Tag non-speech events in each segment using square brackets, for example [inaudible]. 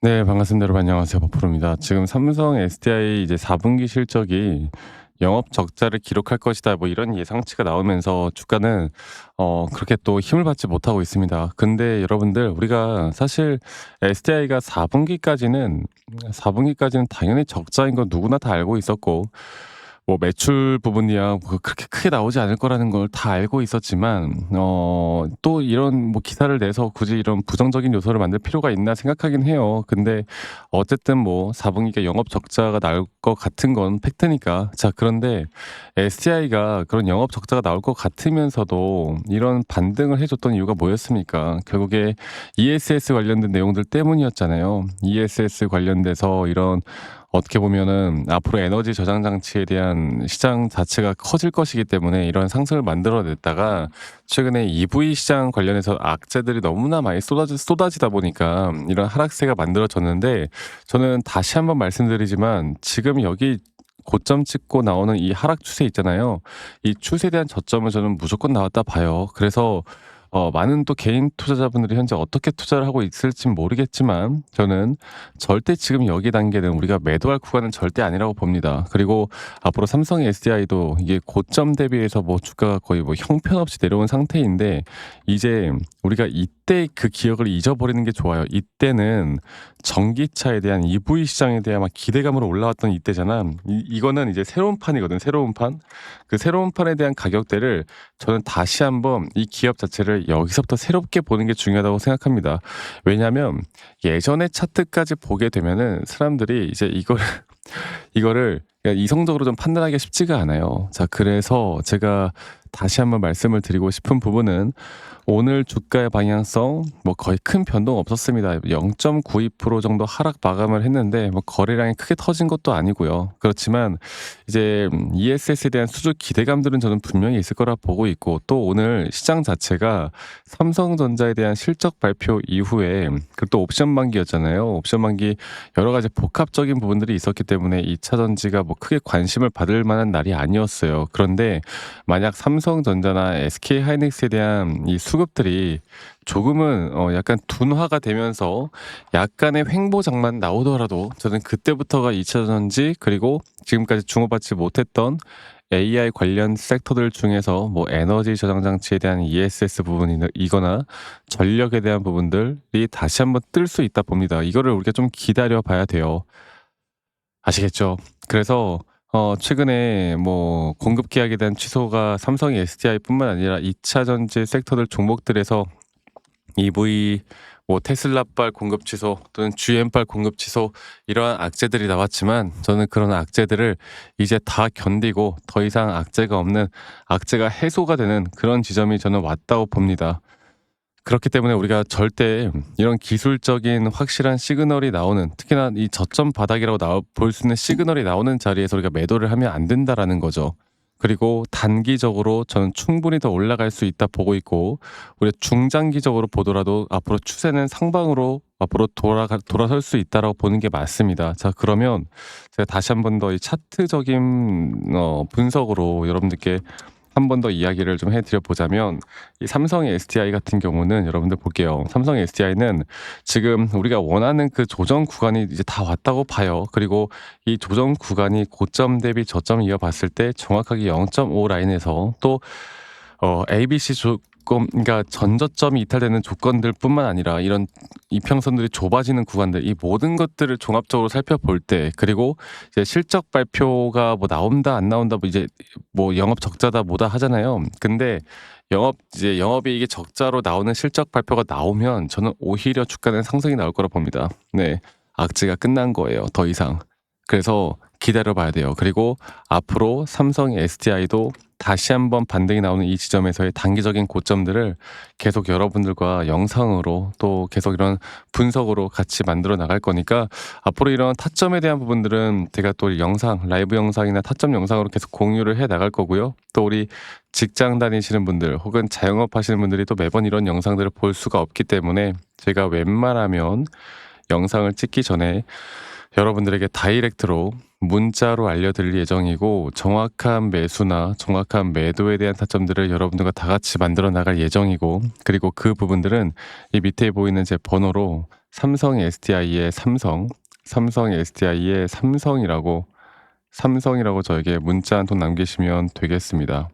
네 반갑습니다. 여러분 안녕하세요. 버프로입니다. 지금 삼성 SDI 이제 4분기 실적이 영업 적자를 기록할 것이다 뭐 이런 예상치가 나오면서 주가는 어 그렇게 또 힘을 받지 못하고 있습니다. 근데 여러분들 우리가 사실 SDI가 4분기까지는 4분기까지는 당연히 적자인 건 누구나 다 알고 있었고 뭐 매출 부분이야 뭐 그렇게 크게 나오지 않을 거라는 걸 다 알고 있었지만 어 또 이런 뭐 기사를 내서 굳이 이런 부정적인 요소를 만들 필요가 있나 생각하긴 해요. 근데 어쨌든 뭐 4분기가 영업 적자가 나올 것 같은 건 팩트니까. 자 그런데 SDI가 그런 영업 적자가 나올 것 같으면서도 이런 반등을 해 줬던 이유가 뭐였습니까? 결국에 ESS 관련된 내용들 때문이었잖아요. ESS 관련돼서 이런 어떻게 보면은 앞으로 에너지 저장 장치에 대한 시장 자체가 커질 것이기 때문에 이런 상승을 만들어냈다가 최근에 EV 시장 관련해서 악재들이 너무나 많이 쏟아지, 쏟아지다 보니까 이런 하락세가 만들어졌는데 저는 다시 한번 말씀드리지만 지금 여기 고점 찍고 나오는 이 하락 추세 있잖아요. 이 추세에 대한 저점은 저는 무조건 나왔다 봐요. 그래서 어 많은 또 개인 투자자분들이 현재 어떻게 투자를 하고 있을진 모르겠지만 저는 절대 지금 여기 단계는 우리가 매도할 구간은 절대 아니라고 봅니다. 그리고 앞으로 삼성 SDI도 이게 고점 대비해서 뭐 주가가 거의 뭐 형편없이 내려온 상태인데 이제 우리가 이 때 그 기억을 잊어버리는 게 좋아요. 이때는 전기차에 대한 EV 시장에 대한 막 기대감으로 올라왔던 이때잖아. 이, 이거는 이제 새로운 판이거든. 새로운 판. 그 새로운 판에 대한 가격대를 저는 다시 한번 이 기업 자체를 여기서부터 새롭게 보는 게 중요하다고 생각합니다. 왜냐하면 예전의 차트까지 보게 되면은 사람들이 이제 이걸 [laughs] 이거를 그냥 이성적으로 좀 판단하기가 쉽지가 않아요. 자, 그래서 제가 다시 한번 말씀을 드리고 싶은 부분은 오늘 주가의 방향성 뭐 거의 큰 변동 없었습니다. 0.92% 정도 하락 마감을 했는데 뭐 거래량이 크게 터진 것도 아니고요. 그렇지만 이제 ESS에 대한 수주 기대감들은 저는 분명히 있을 거라 보고 있고 또 오늘 시장 자체가 삼성전자에 대한 실적 발표 이후에 그또 옵션 만기였잖아요. 옵션 만기 여러 가지 복합적인 부분들이 있었기 때문에 2차 전지가 뭐 크게 관심을 받을 만한 날이 아니었어요. 그런데 만약 삼 성전자나 SK 하이닉스에 대한 이 수급들이 조금은 어 약간 둔화가 되면서 약간의 횡보장만 나오더라도 저는 그때부터가 2차 전지 그리고 지금까지 주목받지 못했던 AI 관련 섹터들 중에서 뭐 에너지 저장 장치에 대한 ESS 부분이거나 전력에 대한 부분들이 다시 한번 뜰 수 있다 봅니다. 이거를 우리가 좀 기다려 봐야 돼요. 아시겠죠? 그래서 어 최근에 뭐 공급 계약에 대한 취소가 삼성의 SDI뿐만 아니라 2차 전지 섹터들 종목들에서 EV 뭐 테슬라발 공급 취소 또는 GM발 공급 취소 이러한 악재들이 나왔지만 저는 그런 악재들을 이제 다 견디고 더 이상 악재가 없는 악재가 해소가 되는 그런 지점이 저는 왔다고 봅니다. 그렇기 때문에 우리가 절대 이런 기술적인 확실한 시그널이 나오는 특히나 이 저점 바닥이라고 볼 수 있는 시그널이 나오는 자리에서 우리가 매도를 하면 안 된다라는 거죠. 그리고 단기적으로 저는 충분히 더 올라갈 수 있다 보고 있고 우리 중장기적으로 보더라도 앞으로 추세는 상방으로 앞으로 돌아가 돌아설 수 있다라고 보는 게 맞습니다. 자 그러면 제가 다시 한 번 더 이 차트적인 어 분석으로 여러분들께 한 번 더 이야기를 좀 해드려 보자면 이 삼성의 SDI 같은 경우는 여러분들 볼게요. 삼성의 SDI는 지금 우리가 원하는 그 조정 구간이 이제 다 왔다고 봐요. 그리고 이 조정 구간이 고점 대비 저점 이어봤을 때 정확하게 0.5 라인에서 또 어, ABC 조, 조금 그러니까 전저점이 이탈되는 조건들뿐만 아니라 이런 이평선들이 좁아지는 구간들 이 모든 것들을 종합적으로 살펴볼 때 그리고 이제 실적 발표가 뭐 나온다 안 나온다 뭐 이제 뭐 영업 적자다 뭐다 하잖아요. 근데 영업 이제 영업이익이 적자로 나오는 실적 발표가 나오면 저는 오히려 주가는 상승이 나올 거라 봅니다. 네. 악재가 끝난 거예요. 더 이상. 그래서 기다려 봐야 돼요. 그리고 앞으로 삼성 SDI도 다시 한번 반등이 나오는 이 지점에서의 단기적인 고점들을 계속 여러분들과 영상으로 또 계속 이런 분석으로 같이 만들어 나갈 거니까 앞으로 이런 타점에 대한 부분들은 제가 또 영상, 라이브 영상이나 타점 영상으로 계속 공유를 해 나갈 거고요. 또 우리 직장 다니시는 분들 혹은 자영업 하시는 분들이 또 매번 이런 영상들을 볼 수가 없기 때문에 제가 웬만하면 영상을 찍기 전에 여러분들에게 다이렉트로 문자로 알려드릴 예정이고 정확한 매수나 정확한 매도에 대한 타점들을 여러분들과 다 같이 만들어 나갈 예정이고 그리고 그 부분들은 이 밑에 보이는 제 번호로 삼성 SDI의 삼성, 삼성 SDI의 삼성이라고 삼성이라고 저에게 문자 한 통 남기시면 되겠습니다.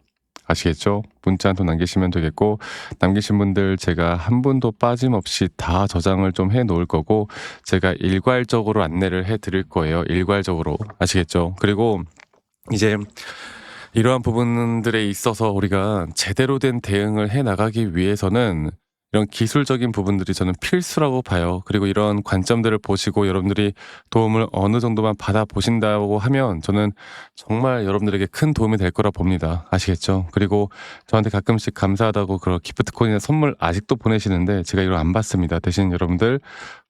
아시겠죠? 문자 한 통 남기시면 되겠고 남기신 분들 제가 한 분도 빠짐없이 다 저장을 좀 해 놓을 거고 제가 일괄적으로 안내를 해 드릴 거예요. 일괄적으로. 아시겠죠? 그리고 이제 이러한 부분들에 있어서 우리가 제대로 된 대응을 해 나가기 위해서는 이런 기술적인 부분들이 저는 필수라고 봐요. 그리고 이런 관점들을 보시고 여러분들이 도움을 어느 정도만 받아 보신다고 하면 저는 정말 여러분들에게 큰 도움이 될 거라 봅니다. 아시겠죠? 그리고 저한테 가끔씩 감사하다고 그런 기프트코인이나 선물 아직도 보내시는데 제가 이걸 안 받습니다. 대신 여러분들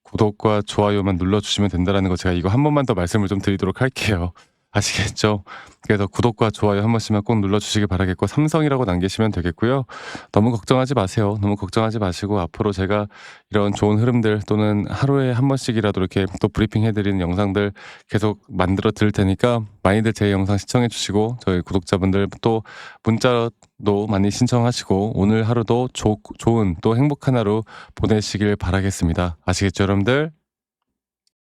구독과 좋아요만 눌러주시면 된다라는 거 제가 이거 한 번만 더 말씀을 좀 드리도록 할게요. 아시겠죠? 그래서 구독과 좋아요 한 번씩만 꼭 눌러주시기 바라겠고 삼성이라고 남기시면 되겠고요. 너무 걱정하지 마세요. 너무 걱정하지 마시고 앞으로 제가 이런 좋은 흐름들 또는 하루에 한 번씩이라도 이렇게 또 브리핑 해드리는 영상들 계속 만들어 드릴 테니까 많이들 제 영상 시청해 주시고 저희 구독자분들 또 문자도 많이 신청하시고 오늘 하루도 조, 좋은 또 행복한 하루 보내시길 바라겠습니다. 아시겠죠 여러분들?